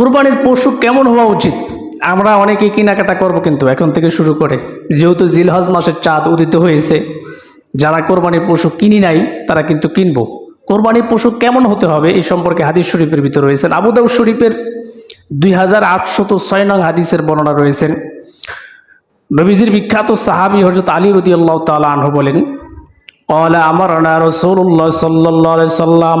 কোরবানির পশু কেমন হওয়া উচিত? আমরা অনেকে কেনাকাটা করব কিন্তু এখন থেকে শুরু করে। যেহেতু জিলহজ মাসের চাঁদ উদিত হয়েছে, যারা কোরবানির পশু কিনি নাই, তারা কিন্তু কিনব। কোরবানির পশু কেমন হতে হবে এই সম্পর্কে হাদিস শরীফের ভিতরে রয়েছেন আবুদাউ শরীফের দুই হাজার আটশত ছয় নং হাদিসের বর্ণনা রয়েছেন নবীজির বিখ্যাত সাহাবি হজরত আলী রদি আল্লাহ তালা আনহু বলেন কলা আমার রসুল্লাহ সাল্লাহ সাল্লাম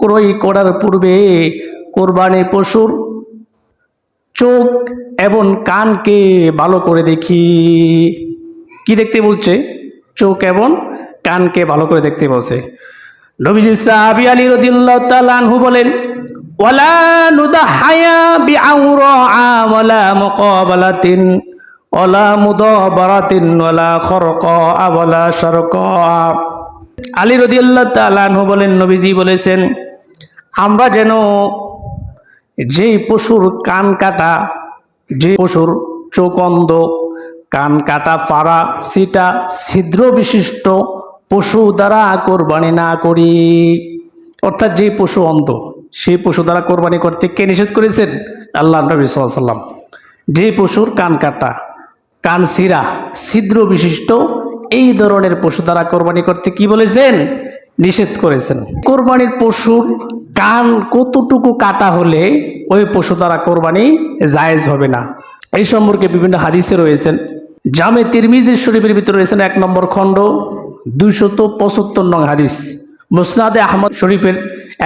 ক্রয় করার পূর্বে কোরবানি পশুর চোখ এবং কানকে ভালো করে দেখি। কি দেখতে বলছে? চোখ এবং কানকে ভালো করে দেখতে বলছে। নবীজি সাহাবি আলী রদিল্লাহ তালানহু বলেন, ওয়ালা নুদাহায়া বিআউরা ওয়ালা মুকাবালাতিন ওয়ালা মুদাবারাতিন ওয়ালা খরকা ওয়ালা শারকা আলী রদিয়াল্লাহ তালানহু বলেন, নবীজি বলেছেন আমরা যেন যে পশুর কান কাটা, যে পশুর চোখ অন্ধ, কান কাটা, পাড়া সিটা ছিদ্র বিশিষ্ট পশু দ্বারা কোরবানি না করি। অর্থাৎ যে পশু অন্ধ, সেই পশু দ্বারা কোরবানি করতে কে নিষেধ করেছেন? আল্লাহ নবী সাল্লাম যে পশুর কান কাটা, কান সিরা ছিদ্র বিশিষ্ট, এই ধরনের পশু দ্বারা কোরবানি করতে কি বলেছেন? নিষেধ করেছেন। কোরবানির পশুর কান কতটুকু কাটা হলে ওই পশু দ্বারা কোরবানি জায়েজ হবে না? এই সম্পর্কে বিভিন্ন হাদিসে রয়েছেন। জামে তিরমিজের শরীফের ভিতরে রয়েছেন এক নম্বর খণ্ড, দুইশত পঁচাত্তর নং হাদিস। মুসনাদে আহমদ শরীফের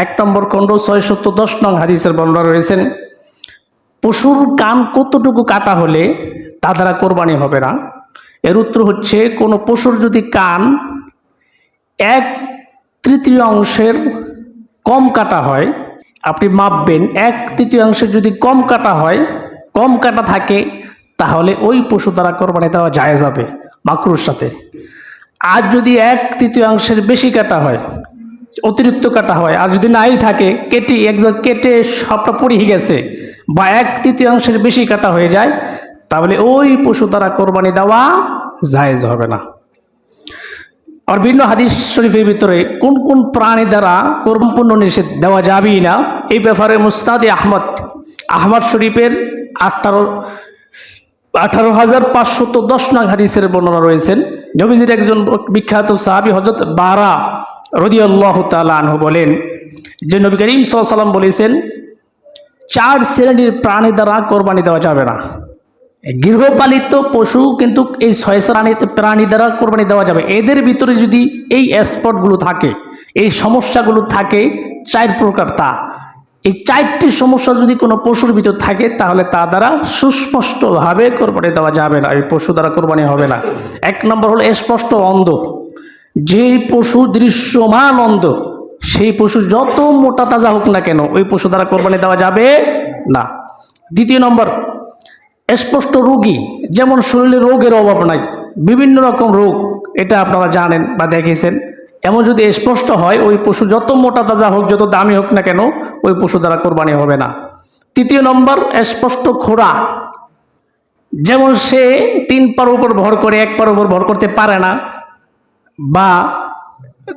এক নম্বর খণ্ড, ছয়শত দশ নং হাদিসের বর্ণনা রয়েছেন। পশুর কান কতটুকু কাটা হলে তা দ্বারা কোরবানি হবে না? এর উত্তর হচ্ছে, কোনো পশুর যদি কান এক তৃতীয় অংশের কম কাটা হয়, আপনি মাপবেন এক তৃতীয়াংশের যদি কম কাটা হয়, কম কাটা থাকে, তাহলে ওই পশু দ্বারা কোরবানি দেওয়া যায় যাবে মাকরুর সাথে। আর যদি এক তৃতীয়াংশের বেশি কাটা হয়, অতিরিক্ত কাটা হয়, আর যদি নাই থাকে, কেটে একদম কেটে সবটা পড়িয়ে গেছে বা এক তৃতীয়াংশের বেশি কাটা হয়ে যায়, তাহলে ওই পশু দ্বারা কোরবানি দেওয়া জায়েজ হবে না। আর ভিন্ন হাদিস শরীফের ভিতরে কোন কোন প্রাণী দ্বারা কর্মপূর্ণ নিষেধ দেওয়া যাবেই না, এই ব্যাপারে মুস্তাদে আহমদ আহমদ শরীফের আঠারো আঠারো হাজার পাঁচশত দশ নাগ হাদিসের বর্ণনা রয়েছেন। নবীজির একজন বিখ্যাত সাহাবি হজরত বারা রদিয়াল্লাহ তালা আনহু বলেন যে নবী করিম সাল্লাম বলেছেন, চার শ্রেণির প্রাণী দ্বারা কোরবানি দেওয়া যাবে না। গৃহপালিত পশু কিন্তু এই ছয় প্রাণী প্রাণী দ্বারা কোরবানি দেওয়া যাবে। এদের ভিতরে যদি এই স্পটগুলো থাকে, এই সমস্যাগুলো থাকে, চার প্রকার তা। এই চারটি সমস্যা যদি কোনো পশুর ভিতর থাকে, তাহলে তা দ্বারা সুস্পষ্টভাবে কোরবানি দেওয়া যাবে না। এই পশু দ্বারা কোরবানি হবে না। এক নম্বর হলো স্পষ্ট অন্ধ। যে পশু দৃশ্যমান অন্ধ, সেই পশু যত মোটা তাজা হোক না কেন, ওই পশু দ্বারা কোরবানি দেওয়া যাবে না। দ্বিতীয় নম্বর স্পষ্ট রোগী, যেমন শরীরে রোগের অভাব নাই, বিভিন্ন রকম রোগ, এটা আপনারা জানেন বা দেখেছেন। এমন যদি স্পষ্ট হয়, ওই পশু যত মোটা তাজা হোক, যত দামি হোক না কেন, ওই পশু দ্বারা কোরবানি হবে না। তৃতীয় নম্বর, স্পষ্ট খোড়া। যেমন সে তিন পার উপর ভর করে, এক পার উপর ভর করতে পারে না, বা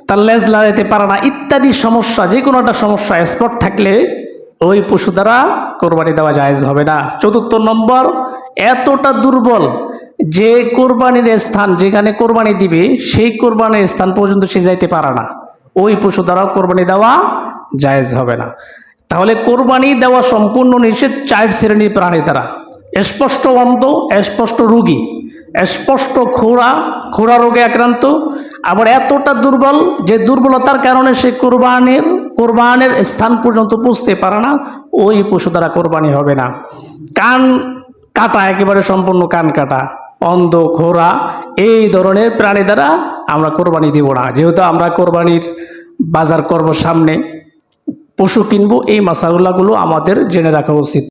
তার লেজ লাগাইতে পারে না, ইত্যাদি সমস্যা যে কোনো একটা সমস্যা স্পট থাকলে ওই পশু দ্বারা কোরবানি দেওয়া জায়েজ হবে না। চতুর্থ নম্বর, এতটা দুর্বল যে কোরবানির স্থান যেখানে কোরবানি দিবে, সেই কোরবানির স্থান পর্যন্ত সে যাইতে পারে না। ওই পশু দ্বারাও কোরবানি দেওয়া জায়েজ হবে না। তাহলে কোরবানি দেওয়া সম্পূর্ণ নিষেধ চার শ্রেণির প্রাণী দ্বারা। স্পষ্ট অন্ধ, স্পষ্ট রোগী, স্পষ্ট খোড়া খোড়া রোগে আক্রান্ত, আবার এতটা দুর্বল যে দুর্বলতার কারণে সে কোরবানির কোরবানের স্থান পর্যন্ত পুষতে পারে না, ওই পশু দ্বারা কোরবানি হবে না। কান কাটা, একেবারে সম্পূর্ণ কান কাটা, অন্ধ, ঘোড়া, এই ধরনের প্রাণী দ্বারা আমরা কোরবানি দিব না। যেহেতু আমরা কোরবানির বাজার করব সামনে, পশু কিনবো, এই মশাগুলাগুলো আমাদের জেনে রাখা উচিত।